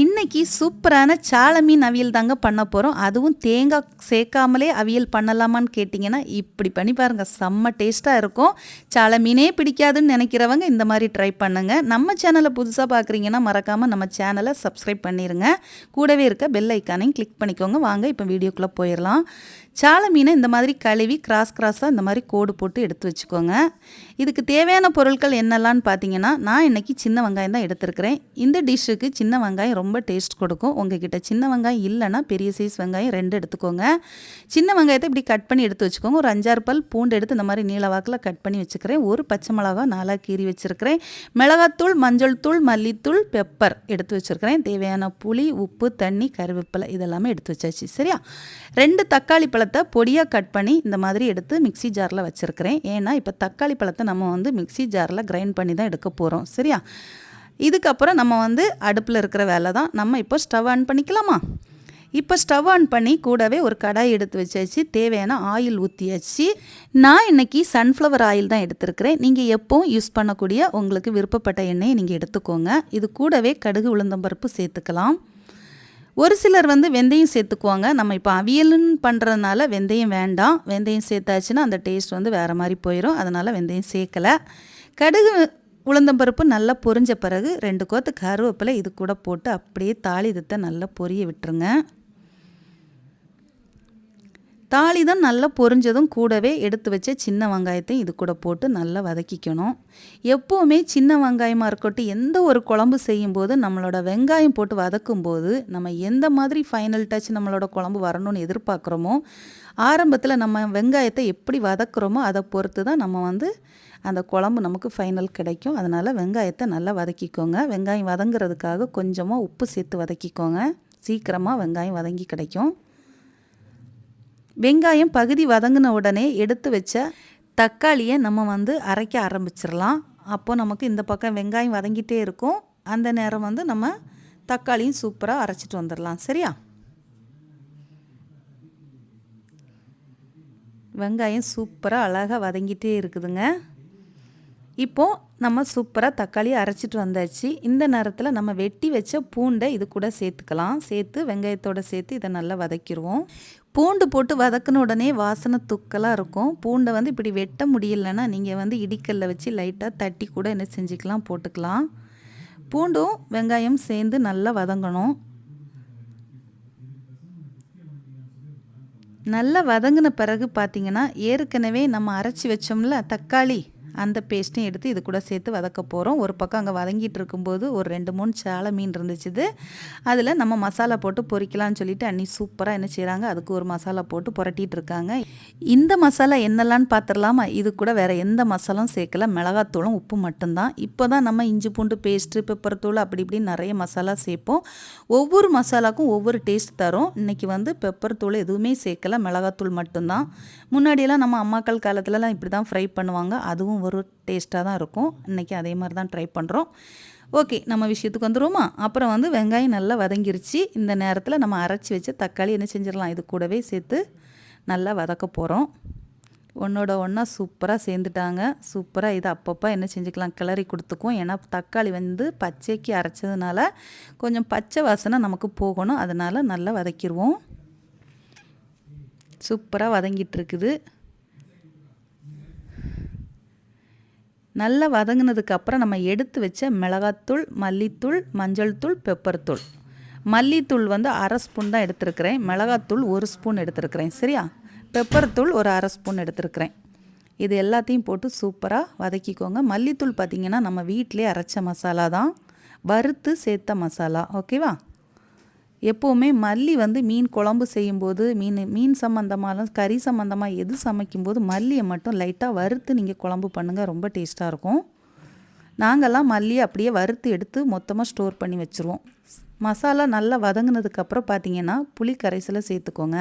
இன்னைக்கு சூப்பரான சால மீன் அவியல் தாங்க பண்ண போகிறோம் அதுவும் தேங்காய் சேர்க்காமலே அவியல் பண்ணலாமான்னு கேட்டிங்கன்னா இப்படி பண்ணி பாருங்கள் செம்ம டேஸ்ட்டாக இருக்கும். சால மீனே பிடிக்காதுன்னு நினைக்கிறவங்க இந்த மாதிரி ட்ரை பண்ணுங்க. நம்ம சேனலை புதுசாக பார்க்குறீங்கன்னா மறக்காமல் நம்ம சேனலை சப்ஸ்கிரைப் பண்ணிடுங்க கூடவே இருக்க பெல் ஐக்கானையும் கிளிக் பண்ணிக்கோங்க. வாங்க இப்போ வீடியோக்குள்ளே போயிடலாம். சால மீனை இந்த மாதிரி கழுவி கிராஸ் கிராஸாக இந்த மாதிரி கோடு போட்டு எடுத்து வச்சுக்கோங்க. இதுக்கு தேவையான பொருட்கள் என்னெல்லாம்னு பார்த்தீங்கன்னா நான் இன்றைக்கி சின்ன வெங்காயம் தான் எடுத்திருக்கிறேன். இந்த டிஷ்ஷுக்கு சின்ன வெங்காயம் ரொம்ப டேஸ்ட் கொடுக்கும். உங்ககிட்ட சின்ன வெங்காயம் இல்லைன்னா பெரிய சைஸ் வெங்காயம் ரெண்டு எடுத்துக்கோங்க. சின்ன வெங்காயத்தை இப்படி கட் பண்ணி எடுத்து வச்சுக்கோங்க. ஒரு அஞ்சாறு பல் பூண்டு எடுத்து இந்த மாதிரி நீளவாக்கில் கட் பண்ணி வச்சுக்கிறேன். ஒரு பச்சை மிளகா நாலாக கீறி வச்சுருக்கிறேன். மிளகாத்தூள் மஞ்சள் தூள் மல்லித்தூள் பெப்பர் எடுத்து வச்சுருக்கிறேன். தேவையான புளி உப்பு தண்ணி கருவேப்பிலை இதெல்லாமே எடுத்து வச்சாச்சு. சரியா? ரெண்டு தக்காளி பழத்தை பொடியாக கட் பண்ணி இந்த மாதிரி எடுத்து மிக்சி ஜாரில் வச்சுருக்கிறேன். ஏன்னா இப்போ தக்காளி பழத்தை நம்ம வந்து மிக்சி ஜாரில் கிரைண்ட் பண்ணி தான் எடுக்க போகிறோம் சரியா? இதுக்கப்புறம் நம்ம வந்து அடுப்பில் இருக்கிற வேலை தான் நம்ம இப்போ ஸ்டவ் ஆன் பண்ணிக்கலாமா? இப்போ ஸ்டவ் ஆன் பண்ணி கூடவே ஒரு கடாய் எடுத்து வச்சாச்சு தேவையான ஆயில் ஊற்றியாச்சு நான் இன்றைக்கி சன்ஃப்ளவர் ஆயில் தான் எடுத்திருக்கிறேன். நீங்கள் எப்போவும் யூஸ் பண்ணக்கூடிய உங்களுக்கு விருப்பப்பட்ட எண்ணெயை நீங்கள் எடுத்துக்கோங்க. இது கூடவே கடுகு உளுந்தம்பருப்பு சேர்த்துக்கலாம். ஒரு சிலர் வந்து வெந்தயம் சேர்த்துக்குவாங்க. நம்ம இப்போ அவியல்னு பண்ணுறதுனால வெந்தயம் வேண்டாம். வெந்தயம் சேர்த்தாச்சுன்னா அந்த டேஸ்ட் வந்து வேறு மாதிரி போயிடும் அதனால் வெந்தயம் சேர்க்கலை. கடுகு உளுந்தம்பருப்பு நல்லா பொரிஞ்ச பிறகு ரெண்டு கோத்து கருவேப்பிலை இது கூட போட்டு அப்படியே தாளிதத்தை நல்லா பொரிய விட்டுருங்க. தாளிதம் நல்லா பொரிஞ்சதும் கூடவே எடுத்து வச்ச சின்ன வெங்காயத்தையும் இது கூட போட்டு நல்லா வதக்கிக்கணும். எப்போவுமே சின்ன வெங்காயமாக இருக்கட்டும் எந்த ஒரு குழம்பு செய்யும்போது நம்மளோட வெங்காயம் போட்டு வதக்கும்போது நம்ம எந்த மாதிரி ஃபைனல் டச் நம்மளோட குழம்பு வரணும்னு எதிர்பார்க்குறோமோ ஆரம்பத்தில் நம்ம வெங்காயத்தை எப்படி வதக்குறோமோ அதை பொறுத்து தான் நம்ம வந்து அந்த குழம்பு நமக்கு ஃபைனல் கிடைக்கும். அதனால் வெங்காயத்தை நல்லா வதக்கிக்கோங்க. வெங்காயம் வதங்குறதுக்காக கொஞ்சமாக உப்பு சேர்த்து வதக்கிக்கோங்க. சீக்கிரமாக வெங்காயம் வதங்கி கிடைக்கும். வெங்காயம் பகுதி வதங்கின உடனே எடுத்து வச்ச தக்காளியை நம்ம வந்து அரைக்க ஆரம்பிச்சிடலாம். அப்போ நமக்கு இந்த பக்கம் வெங்காயம் வதங்கிட்டே இருக்கும். அந்த நேரம் வந்து நம்ம தக்காளியும் சூப்பராக அரைச்சிட்டு வந்துடலாம். சரியா? வெங்காயம் சூப்பராக அழகாக வதங்கிட்டே இருக்குதுங்க. இப்போது நம்ம சூப்பராக தக்காளி அரைச்சிட்டு வந்தாச்சு. இந்த நேரத்தில் நம்ம வெட்டி வச்ச பூண்டை இது கூட சேர்த்துக்கலாம். சேர்த்து வெங்காயத்தோடு சேர்த்து இதை நல்லா வதக்கிடுவோம் பூண்டு போட்டு வதக்கின உடனே வாசனை துக்கலாக இருக்கும். பூண்டை வந்து இப்படி வெட்ட முடியலன்னா நீங்கள் வந்து இடிக்கல்ல வச்சு லைட்டாக தட்டி கூட என்ன செஞ்சுக்கலாம் போட்டுக்கலாம். பூண்டும் வெங்காயம் சேர்ந்து நல்லா வதங்கணும். நல்லா வதங்கின பிறகு பார்த்திங்கன்னா ஏற்கனவே நம்ம அரைச்சி வச்சோம்ல தக்காளி அந்த பேஸ்ட்டையும் எடுத்து இது கூட சேர்த்து வதக்க போகிறோம் ஒரு பக்கம் அங்கே வதங்கிட்டு இருக்கும்போது ஒரு ரெண்டு மூணு சாலை மீன் இருந்துச்சுது. அதில் நம்ம மசாலா போட்டு பொரிக்கலாம்னு சொல்லிட்டு அன்னி சூப்பராக என்ன செய்கிறாங்க அதுக்கு ஒரு மசாலா போட்டு புரட்டிட்டு இருக்காங்க. இந்த மசாலா என்னெல்லாம்னு பார்த்துடலாமா இது கூட வேறு எந்த மசாலும் சேர்க்கல. மிளகாத்தூளும் உப்பு மட்டும்தான். இப்போ தான் நம்ம இஞ்சி பூண்டு பேஸ்ட்டு பெப்பர் தூள் அப்படி இப்படி நிறைய மசாலா சேர்ப்போம். ஒவ்வொரு மசாலாக்கும் ஒவ்வொரு டேஸ்ட் தரும். இன்றைக்கி வந்து பெப்பர் தூள் எதுவுமே சேர்க்கல. மிளகாத்தூள் மட்டும்தான். முன்னாடியெல்லாம் நம்ம அம்மாக்கள் காலத்துலலாம் இப்படி தான் ஃப்ரை பண்ணுவாங்க. அதுவும் ஒரு டேஸ்ட்டாக தான் இருக்கும். இன்றைக்கி அதே மாதிரி தான் ட்ரை பண்ணுறோம் ஓகே நம்ம விஷயத்துக்கு வந்துடுவோமா அப்புறம் வந்து வெங்காயம் நல்லா வதங்கிருச்சு. இந்த நேரத்தில் நம்ம அரைச்சி வச்ச தக்காளி என்ன செஞ்சிடலாம்? இது கூடவே சேர்த்து நல்லா வதக்க போகிறோம் ஒன்றோட ஒன்றா சூப்பராக சேர்ந்துட்டாங்க. சூப்பராக இதை அப்பப்போ என்ன செஞ்சுக்கலாம்? கிளறி கொடுத்துக்குவோம். ஏன்னா தக்காளி வந்து பச்சைக்கு அரைச்சதுனால கொஞ்சம் பச்சை வாசனை நமக்கு போகணும். அதனால் நல்லா வதக்கிடுவோம் சூப்பராக வதங்கிட்டு நல்லா வதங்கினதுக்கு அப்புறம் நம்ம எடுத்து வச்ச மிளகாத்தூள் மல்லித்தூள் மஞ்சள் தூள் பெப்பர் தூள். மல்லித்தூள் வந்து அரை ஸ்பூன் தான் எடுத்துருக்கிறேன். மிளகாத்தூள் ஒரு ஸ்பூன் எடுத்துருக்கிறேன். சரியா? பெப்பர் தூள் ஒரு அரை ஸ்பூன் எடுத்துருக்கிறேன். இது எல்லாத்தையும் போட்டு சூப்பராக வதக்கிக்கோங்க. மல்லித்தூள் பார்த்திங்கன்னா நம்ம வீட்டிலே அரைச்ச மசாலா தான். வறுத்து சேர்த்த மசாலா. ஓகேவா? எப்போவுமே மல்லி வந்து மீன் குழம்பு செய்யும்போது மீன் மீன் சம்மந்தமாக கறி சம்மந்தமாக எது சமைக்கும்போது மல்லியை மட்டும் லைட்டாக வறுத்து நீங்கள் குழம்பு பண்ணுங்கள் ரொம்ப டேஸ்ட்டாக இருக்கும். நாங்கள்லாம் மல்லியை அப்படியே வறுத்து எடுத்து மொத்தமாக ஸ்டோர் பண்ணி வச்சுருவோம். மசாலா நல்லா வதங்கினதுக்கப்புறம் பார்த்தீங்கன்னா புளி கரைசலை சேர்த்துக்கோங்க.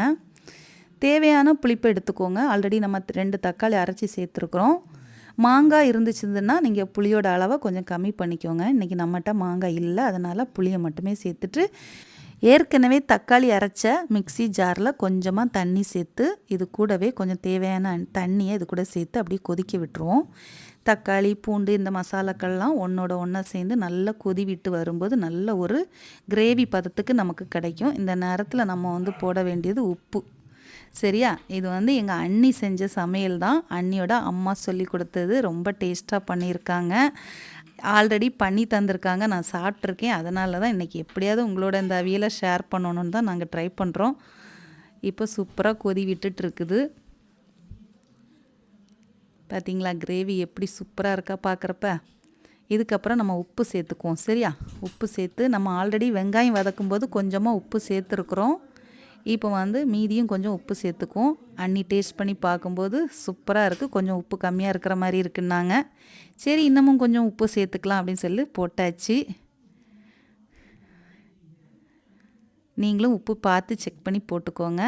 தேவையான புளிப்பை எடுத்துக்கோங்க. ஆல்ரெடி நம்ம ரெண்டு தக்காளி அரைச்சி சேர்த்துருக்குறோம். மாங்காய் இருந்துச்சுன்னா நீங்கள் புளியோட அளவை கொஞ்சம் கம்மி பண்ணிக்கோங்க. இன்றைக்கி நம்மகிட்ட மாங்காய் இல்லை. அதனால் புளியை மட்டுமே சேர்த்துட்டு ஏற்கனவே தக்காளி அரைச்ச மிக்சி ஜாரில் கொஞ்சமாக தண்ணி சேர்த்து இது கூடவே கொஞ்சம் தேவையான தண்ணியை இது கூட சேர்த்து அப்படியே கொதிக்க விட்டுருவோம். தக்காளி பூண்டு இந்த மசாலாக்கள்லாம் ஒன்றோட ஒன்றா சேர்ந்து நல்லா கொதி விட்டு வரும்போது நல்ல ஒரு கிரேவி பதத்துக்கு நமக்கு கிடைக்கும். இந்த நேரத்தில் நம்ம வந்து போட வேண்டியது உப்பு. சரியா? இது வந்து எங்கள் அண்ணி செஞ்ச சமையல் தான். அண்ணியோட அம்மா சொல்லி கொடுத்தது ரொம்ப டேஸ்ட்டாக பண்ணியிருக்காங்க. ஆல்ரெடி பண்ணி தந்திருக்காங்க. நான் சாப்பிட்ருக்கேன் அதனால தான் இன்றைக்கி எப்படியாவது உங்களோட இந்த அவியலை ஷேர் பண்ணணுன்னு தான் நாங்கள் ட்ரை பண்ணுறோம் இப்போ சூப்பராக கொதி விட்டுட்டு இருக்குது பார்த்தீங்களா கிரேவி எப்படி சூப்பராக இருக்கா பார்க்குறப்ப இதுக்கப்புறம் நம்ம உப்பு சேர்த்துக்குவோம். சரியா? உப்பு சேர்த்து நம்ம ஆல்ரெடி வெங்காயம் வதக்கும்போது கொஞ்சமாக உப்பு சேர்த்துருக்குறோம். இப்போ வந்து மீதியும் கொஞ்சம் உப்பு சேர்த்துக்குவோம். அண்ணி டேஸ்ட் பண்ணி பார்க்கும்போது சூப்பராக இருக்குது கொஞ்சம் உப்பு கம்மியாக இருக்கிற மாதிரி இருக்குன்னாங்க. சரி இன்னமும் கொஞ்சம் உப்பு சேர்த்துக்கலாம் அப்படின்னு சொல்லி போட்டாச்சு. நீங்களும் உப்பு பார்த்து செக் பண்ணி போட்டுக்கோங்க.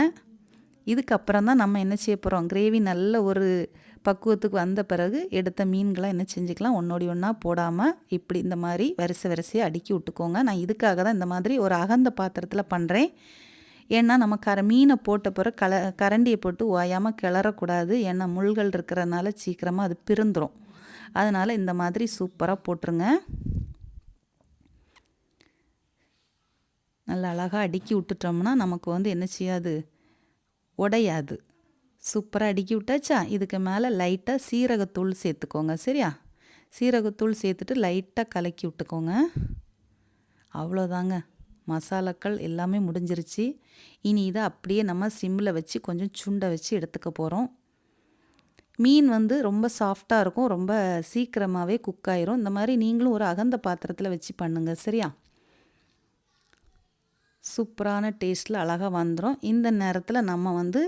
இதுக்கப்புறம் தான் நம்ம என்ன செய்ய போகிறோம் கிரேவி நல்ல ஒரு பக்குவத்துக்கு வந்த பிறகு எடுத்த மீன்களை என்ன செஞ்சுக்கலாம்? ஒன்றோடி ஒன்றா போடாமல் இப்படி இந்த மாதிரி வரிசை வரிசையாக அடுக்கி விட்டுக்கோங்க. நான் இதுக்காக தான் இந்த மாதிரி ஒரு அகந்த பாத்திரத்தில் பண்ணுறேன் ஏன்னா நம்ம கர மீனை போட்ட பிறகு கல கரண்டியை போட்டு ஓயாமல் கிளறக்கூடாது. ஏன்னா முள்கள் இருக்கிறனால சீக்கிரமாக அது பிரிந்துடும் அதனால் இந்த மாதிரி சூப்பராக போட்டுருங்க. நல்லா அழகாக அடுக்கி விட்டுட்டோம்னா நமக்கு வந்து என்ன செய்யாது? உடையாது. சூப்பராக அடுக்கி விட்டாச்சா? இதுக்கு மேலே லைட்டாக சீரகத்தூள் சேர்த்துக்கோங்க. சரியா? சீரகத்தூள் சேர்த்துட்டு லைட்டாக கலக்கி விட்டுக்கோங்க. அவ்வளோதாங்க. மசாலாக்கள் எல்லாமே முடிஞ்சிருச்சு. இனி இதை அப்படியே நம்ம சிம்மில் வச்சு கொஞ்சம் சுண்டை வச்சு எடுத்துக்க போகிறோம் மீன் வந்து ரொம்ப சாஃப்டாக இருக்கும். ரொம்ப சீக்கிரமாகவே குக் ஆயிரும். இந்த மாதிரி நீங்களும் ஒரு அகந்த பாத்திரத்தில் வச்சு பண்ணுங்கள் சரியா? சூப்பரான டேஸ்ட்டில் அழகாக வந்துடும் இந்த நேரத்தில் நம்ம வந்து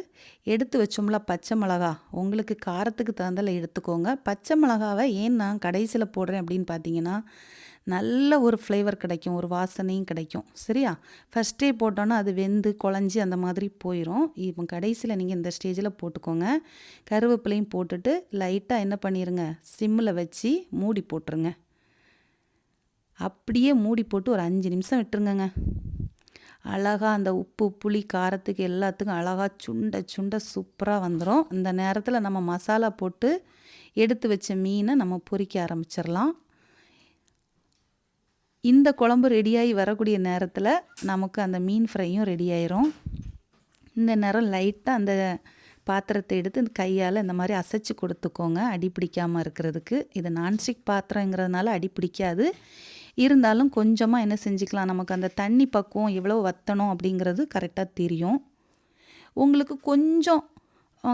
எடுத்து வச்சோம்ல பச்சை மிளகா. உங்களுக்கு காரத்துக்கு தகுந்தல எடுத்துக்கோங்க. பச்சை மிளகாவை ஏன் நான் கடைசியில் போடுறேன் அப்படின்னு பார்த்தீங்கன்னா நல்ல ஒரு ஃப்ளேவர் கிடைக்கும் ஒரு வாசனையும் கிடைக்கும். சரியா? ஃபஸ்ட்டே போட்டோன்னா அது வெந்து குழஞ்சி அந்த மாதிரி போயிடும் இப்போ கடைசியில் நீங்கள் இந்த ஸ்டேஜில் போட்டுக்கோங்க. கருவேப்பிலையும் போட்டுட்டு லைட்டாக என்ன பண்ணிடுங்க சிம்மில் வச்சு மூடி போட்டுருங்க. அப்படியே மூடி போட்டு ஒரு அஞ்சு நிமிஷம் விட்டுருங்கங்க. அழகாக அந்த உப்பு புளி காரத்துக்கு எல்லாத்துக்கும் அழகாக சுண்ட சுண்ட சூப்பராக வந்துடும் இந்த நேரத்தில் நம்ம மசாலா போட்டு எடுத்து வச்ச மீனை நம்ம பொறிக்க ஆரம்பிச்சிடலாம் இந்த குழம்பு ரெடியாகி வரக்கூடிய நேரத்தில் நமக்கு அந்த மீன் ஃப்ரையும் ரெடி ஆயிரும் இந்த நேரம் லைட்டாக அந்த பாத்திரத்தை எடுத்து இந்த கையால் இந்த மாதிரி அசைச்சு கொடுத்துக்கோங்க. அடி பிடிக்காமல் இருக்கிறதுக்கு. இது நான்ஸ்டிக் பாத்திரங்கிறதுனால அடி பிடிக்காது. இருந்தாலும் கொஞ்சமாக என்ன செஞ்சுக்கலாம். நமக்கு அந்த தண்ணி பக்குவம் எவ்வளோ வற்றணும் அப்படிங்கிறது கரெக்டாக தெரியும். உங்களுக்கு கொஞ்சம்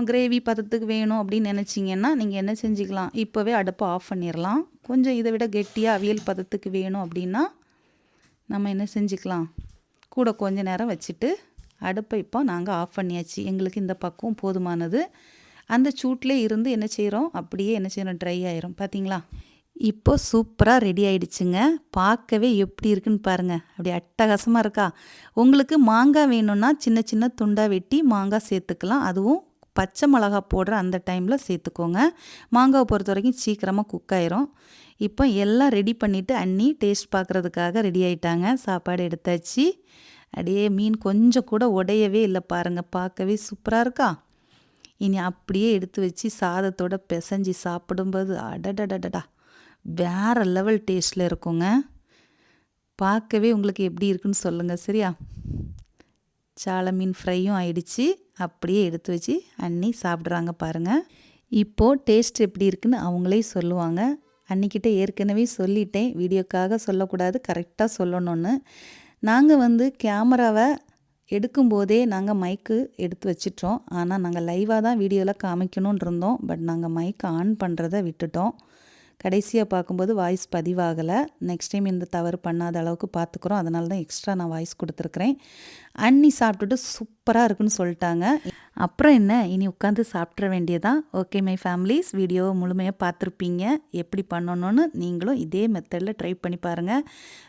கிரேவி பதத்துக்கு வேணும் அப்படின்னு நினச்சிங்கன்னா நீங்கள் என்ன செஞ்சுக்கலாம்? இப்போவே அடுப்பை ஆஃப் பண்ணிடலாம் கொஞ்சம் இதை விட கெட்டியாக அவியல் பதத்துக்கு வேணும் அப்படின்னா நம்ம என்ன செஞ்சுக்கலாம்? கூட கொஞ்ச நேரம் வச்சுட்டு அடுப்பை இப்போ நாங்கள் ஆஃப் பண்ணியாச்சு. எங்களுக்கு இந்த பக்கம் போதுமானது. அந்த சூட்டிலே இருந்து என்ன செய்கிறோம் அப்படியே என்ன செய்கிறோம் ட்ரை ஆயிரும். பார்த்தீங்களா இப்போ சூப்பராக ரெடி ஆயிடுச்சுங்க. பார்க்கவே எப்படி இருக்குன்னு பாருங்கள் அப்படி அட்டகாசமாக இருக்கா? உங்களுக்கு மாங்காய் வேணும்னா சின்ன சின்ன துண்டாக வெட்டி மாங்காய் சேர்த்துக்கலாம். அதுவும் பச்சை மிளகா போடுற அந்த டைமில் சேர்த்துக்கோங்க. மாங்காவை பொறுத்த வரைக்கும் சீக்கிரமாக குக் ஆயிரும். இப்போ எல்லாம் ரெடி பண்ணிவிட்டு அண்ணி டேஸ்ட் பார்க்குறதுக்காக ரெடி ஆயிட்டாங்க. சாப்பாடு எடுத்தாச்சு. அப்படியே மீன் கொஞ்சம் கூட உடையவே இல்லை பாருங்கள் பார்க்கவே சூப்பராக இருக்கா? இனி அப்படியே எடுத்து வச்சு சாதத்தோட பிசைஞ்சு சாப்பிடும்போது அடடடடடா. வேறு லெவல் டேஸ்ட்டில் இருக்குங்க. பார்க்கவே உங்களுக்கு எப்படி இருக்குன்னு சொல்லுங்கள் சரியா? சாலை மீன் ஃப்ரையும் ஆயிடுச்சு. அப்படியே எடுத்து வச்சு அண்ணி சாப்பிட்றாங்க பாருங்கள் இப்போது டேஸ்ட் எப்படி இருக்குன்னு அவங்களே சொல்லுவாங்க. அன்னிக்கிட்ட ஏற்கனவே சொல்லிட்டேன். வீடியோக்காக சொல்லக்கூடாது கரெக்டாக சொல்லணும்னு. நாங்கள் வந்து கேமராவை எடுக்கும்போதே நாங்கள் மைக்கு எடுத்து வச்சிட்டோம். ஆனால் நாங்கள் லைவாக தான் வீடியோவில் காமிக்கணும்னு இருந்தோம். பட் நாங்கள் மைக் ஆன் பண்ணுறதை விட்டுட்டோம். கடைசியாக பார்க்கும்போது வாய்ஸ் பதிவாகலை. நெக்ஸ்ட் டைம் இந்த தவறு பண்ணாத அளவுக்கு பார்த்துக்குறோம். அதனால தான் எக்ஸ்ட்ரா நான் வாய்ஸ் கொடுத்துருக்குறேன். அண்ணி சாப்பிட்டுட்டு சூப்பராக இருக்குன்னு சொல்லிட்டாங்க. அப்புறம் என்ன? இனி உட்காந்து சாப்பிட்ற வேண்டியதான் ஓகே மை ஃபேமிலிஸ் வீடியோவை முழுமையாக பார்த்துருப்பீங்க. எப்படி பண்ணணும்னு நீங்களும் இதே மெத்தடில் ட்ரை பண்ணி பாருங்கள்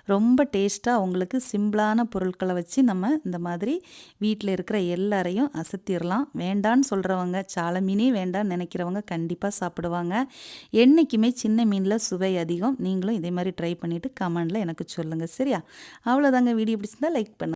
ரொம்ப டேஸ்ட்டாக உங்களுக்கு சிம்பிளான பொருட்களை வச்சு நம்ம இந்த மாதிரி வீட்டில் இருக்கிற எல்லாரையும் அசத்திடலாம் வேண்டான்னு சொல்கிறவங்க சால மீனே வேண்டான்னு நினைக்கிறவங்க கண்டிப்பாக சாப்பிடுவாங்க. என்றைக்குமே சின்ன மீனில் சுவை அதிகம். நீங்களும் இதே மாதிரி ட்ரை பண்ணிவிட்டு கமெண்டில் எனக்கு சொல்லுங்கள் சரியா? அவ்வளோதாங்க வீடியோ பிடிச்சிருந்தா லைக் பண்ணுங்கள்